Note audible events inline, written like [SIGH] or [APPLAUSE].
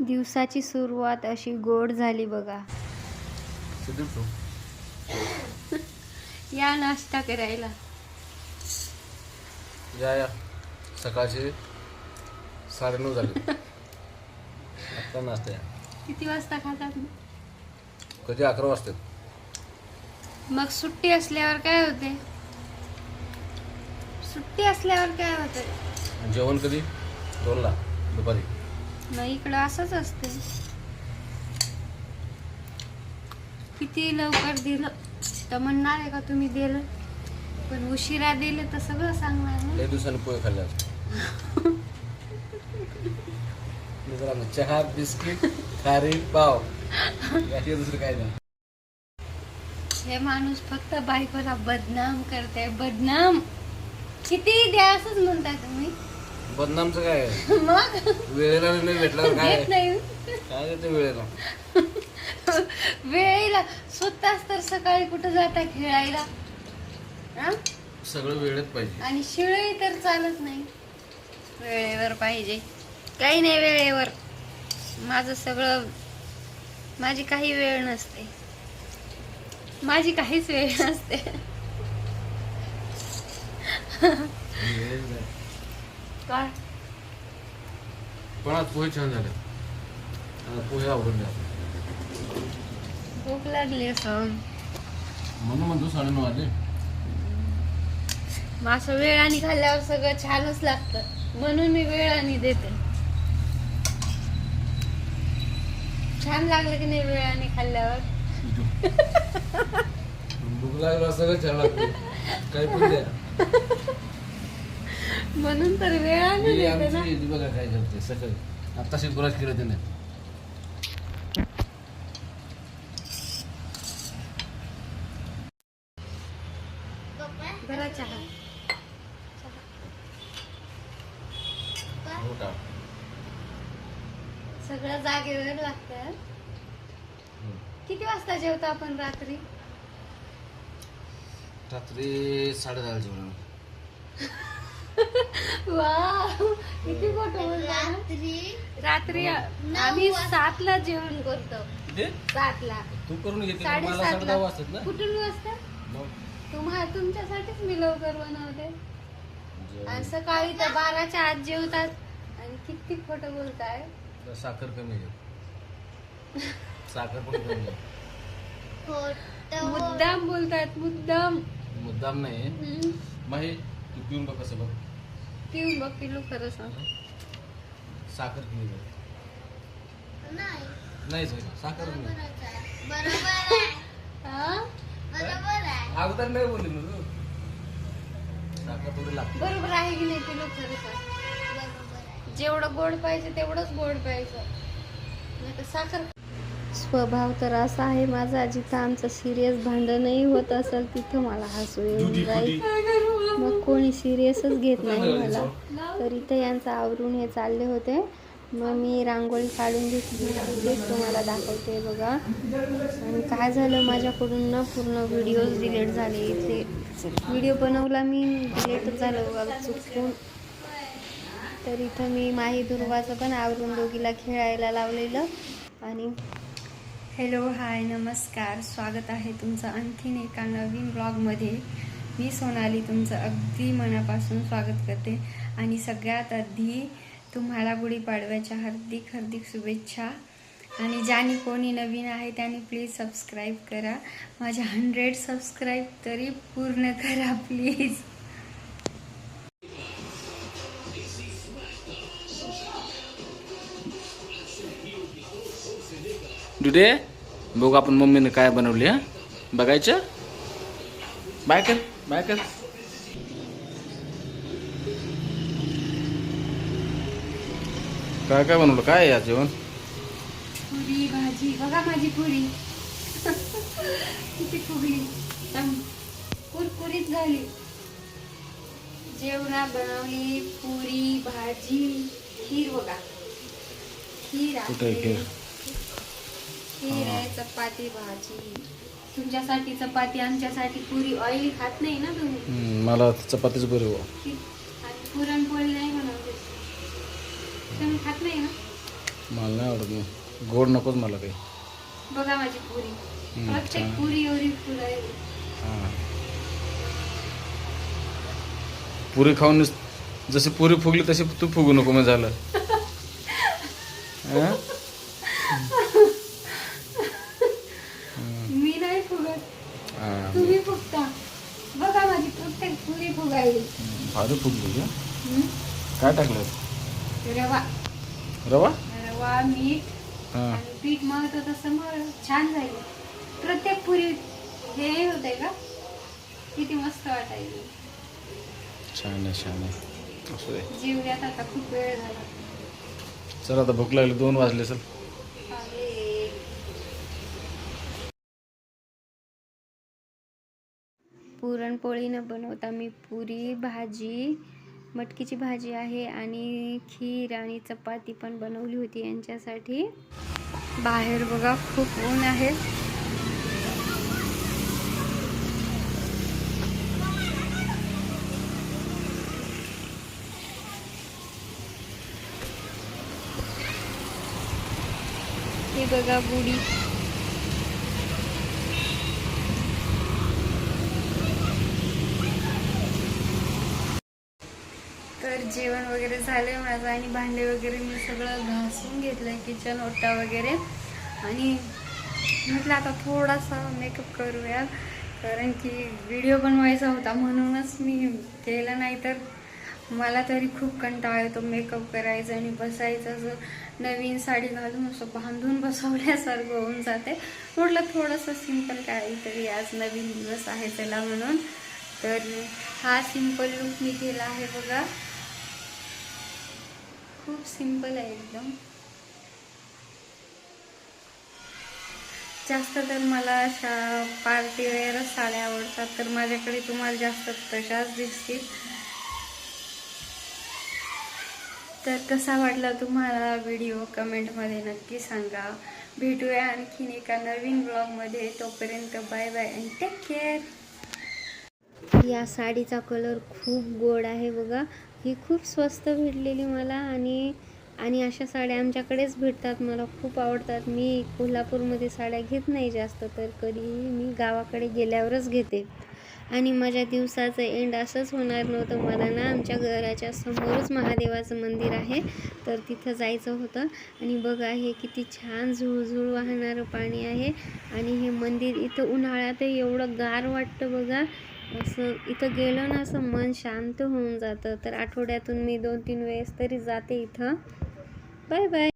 दिवसाची सुरुवात अशी गोड झाली बघा. या नाश्ता करायला. या या. सकाळचे साडेनऊ झाले. आत्ता नाश्ता या. किती वाजता खातात? कधी अकरा वाजतात मग सुट्टी असल्यावर काय होते? सुट्टी असल्यावर काय होतं? जेवण कधी? दोनला दुपारी. मग इकडं असंच असते किती लवकर दिलं? तर म्हणणार आहे का तुम्ही दिलं? पण उशिरा दिलं तर सगळं सांगणार ना. लई दिवसांनी पोहे खाल्ले आज. मित्रांनो चहा बिस्किट खारी पाव. याशिवाय दुसरं काय नाही. हे माणूस फक्त बायकोला बदनाम करते बदनाम. किती द्या असंच म्हणताय तुम्ही. बदनामचं काय? आहे? मग? वेळेला नाही भेटल्यावर काय? देत आहे? नाही. काय देते वेळेला? वेळेला स्वतःच तर सकाळी कुठं जाता खेळायला? हा? सगळं वेळेत पाहिजे. आणि शिळही तर चालत नाही. वेळेवर पाहिजे. काही नाही वेळेवर. माझं सगळं माझी काही वेळ नसते. माझी काहीच वेळ नसते. नाही. काय? पण आज पोहे छान झाले. आता पोहे आवडून द्या. भूक लागली असं म्हणून म्हणतो साडेनऊ वाजले. मग असं वेळाने खाल्ल्यावर सगळं छानच लागतं. म्हणून मी वेळाने देते. छान लागलं की नाही वेळाने खाल्ल्यावर? [LAUGHS] भूक लागलं सगळं छान लागतं. काही पण द्या. [LAUGHS] म्हणून तर वेळाने ही देते ना. आमची ती बघा काय करते सकाळी. आत्ताशी गुराज केलं त्याने बरा चहा. हो का सगळं जागेवर लागतं किती वाजता जेवतो आपण रात्री? रात्री साडे दहा जेवण [LAUGHS] [LAUGHS] वा किती मोठं रात्री रात्री आम्ही सातला जेवण करतो. सातला. तू करून घेते मला साडे साडेसातला. दहा वाजतात ना? कुठून वाजता? मग. तुम्हा तुमच्यासाठीच मी लवकर बनवते. आणि जेवण. सकाळी तर बाराच्या आत जेवतात. आणि किती खोटं बोलताय. साखर कमी आहे साखर पण कमी आहे मुद्दाम बोलतायत मुद्दाम. मुद्दाम नाही. माही तू पिऊन बघ कसं बघ. पिऊन बघ पिलू खरं सांग साखर आहे. नाहीच आहे. साखर. हा? अगोदर नाही बोलली ना तू. साखर थोडी लागते. बरोबर आहे की नाही पिलू खरं सांग जेवढं गोड पाहिजे तेवढंच गोड पाहिजे. नाही साखर स्वभाव तर असा आहे माझा जिथं आमचं सिरियस भांडणही होत असेल तिथं मला हसू येऊन जाईल. मग कोणी सिरियसच घेत नाही मला. तर इथं यांचं आवरून हे चालले होते. मग मी रांगोळी काढून घेतली. तेच तुम्हाला दाखवते बघा. आणि काय झालं? माझ्याकडून ना पूर्ण व्हिडिओज डिलीट झाले. इथे व्हिडिओ बनवला मी. डिलीटच झालं बघा चुकून. तर इथं मी माही दुर्वाचं पण आवरून दोघीला खेळायला लावलेलं. आणि हॅलो हाय नमस्कार. स्वागत आहे तुमचं आणखीन एका नवीन ब्लॉगमध्ये मी सोनाली तुमचं अगदी मनापासून स्वागत करते. आणि सगळ्यात आधी तुम्हाला गुढीपाडव्याच्या हार्दिक हार्दिक शुभेच्छा. आणि ज्यानी कोणी नवीन आहे त्यांनी प्लीज सबस्क्राईब करा. माझ्या हंड्रेड सबस्क्राईब तरी पूर्ण करा प्लीज डुडे बघू आपण मम्मीनं काय बनवली हा? बघायचं? बाय कर. बाय कर काय काय बनवलं? काय या जेवण? पुरी भाजी. बघा माझी पुरी. किती फुगली. कुरकुरीत झाली. जेवणात बनवली पुरी भाजी खीर बघा. खीर आहे? खीर आहे चपाती भाजी. तुमच्यासाठी चपाती आमच्यासाठी पुरी ऑइली खात नाही ना तुम्ही? हम्म, मला चपातीच बरं हो खीर आणि पुरणपोळी नाही बनवते तुम्ही खात नाही ना? मला नाही आवडत मग. गोड नकोच मला काही. बघा माझी पुरी. हम्म, प्रत्येक छान. पुरी एवढी हां. पुरी खाऊन जशी पुरी फुगली तशी तू फुगू नको मग झालं. [LAUGHS] हां? मी नाही फुगत हां. तुम्ही फुगता बघा माझी प्रत्येक पुरी फुगायली भारी फुगली का? काय टाकलं रवा. रवा? रवा मीठ हां. आणि पीठ मळत तसं मळ छान झाली. प्रत्येक पुरी हे होते का? किती मस्त वाटायची. छान आहे छान आहे. असू दे. जीवल्यात आता खूप वेळ झाला. चल आता भूक लागली दोन वाजले चल. पुरणपोळी न बनवता मी पुरी भाजी मटकीची भाजी आहे आणि खीर आणि चपाती पण बनवली होती यांच्यासाठी. बाहेर बघा खूप ऊन आहे. हे बघा बुडी जेवण वगैरे झालंय माझं आणि भांडे वगैरे मी सगळं घासून घेतलंय किचन ओटा वगैरे. आणि म्हटलं आता थोडासा मेकअप करूया कारण की व्हिडिओ बनवायचा होता म्हणूनच मी केलं नाही तर मला तरी खूप कंटाळा येतो मेकअप करायचं आणि बसायचं. असं नवीन साडी घालून असं बांधून बसवल्यासारखं होऊन जाते. म्हटलं थोडंसं सिंपल काहीतरी आज नवीन दिवस आहे त्याला म्हणून. तर हा सिंपल लुक मी केला आहे बघा. खूप सिंपल आहे एकदम. जास्त तर मला अशा पार्टी वेअरच साड्या आवडतात तर माझ्याकडे तुम्हाला जास्त तशाच दिसतील. तर कसा वाटला तुम्हाला व्हिडिओ? कमेंटमध्ये नक्की सांगा. भेटूया आणखीन एका नवीन ब्लॉगमध्ये. तोपर्यंत bye bye and take care. या साडीचा कलर खूप गोड आहे बघा. ही खूप स्वस्त भेटलेली मला आणि आणि अशा साड्या आमच्याकडेच भेटतात. मला खूप आवडतात. मी कोल्हापूरमध्ये साड्या घेत नाही जास्त तर कधीही मी गावाकडे गेल्यावरच घेते. आणि माझ्या दिवसाचं एंड असंच होणार नव्हतं. मला ना आमच्या घराच्या समोरच महादेवाचं मंदिर आहे तर तिथं जायचं होतं. आणि बघा हे किती छान झुळझुळ वाहणारं पाणी आहे. आणि हे मंदिर इथं उन्हाळ्यातही एवढं गार वाटतं बघा. असं इथं गेलं ना असं मन शांत होऊन जातं. तर आठवड्यातून मी दोन तीन वेळेस तरी जाते इथं. Bye bye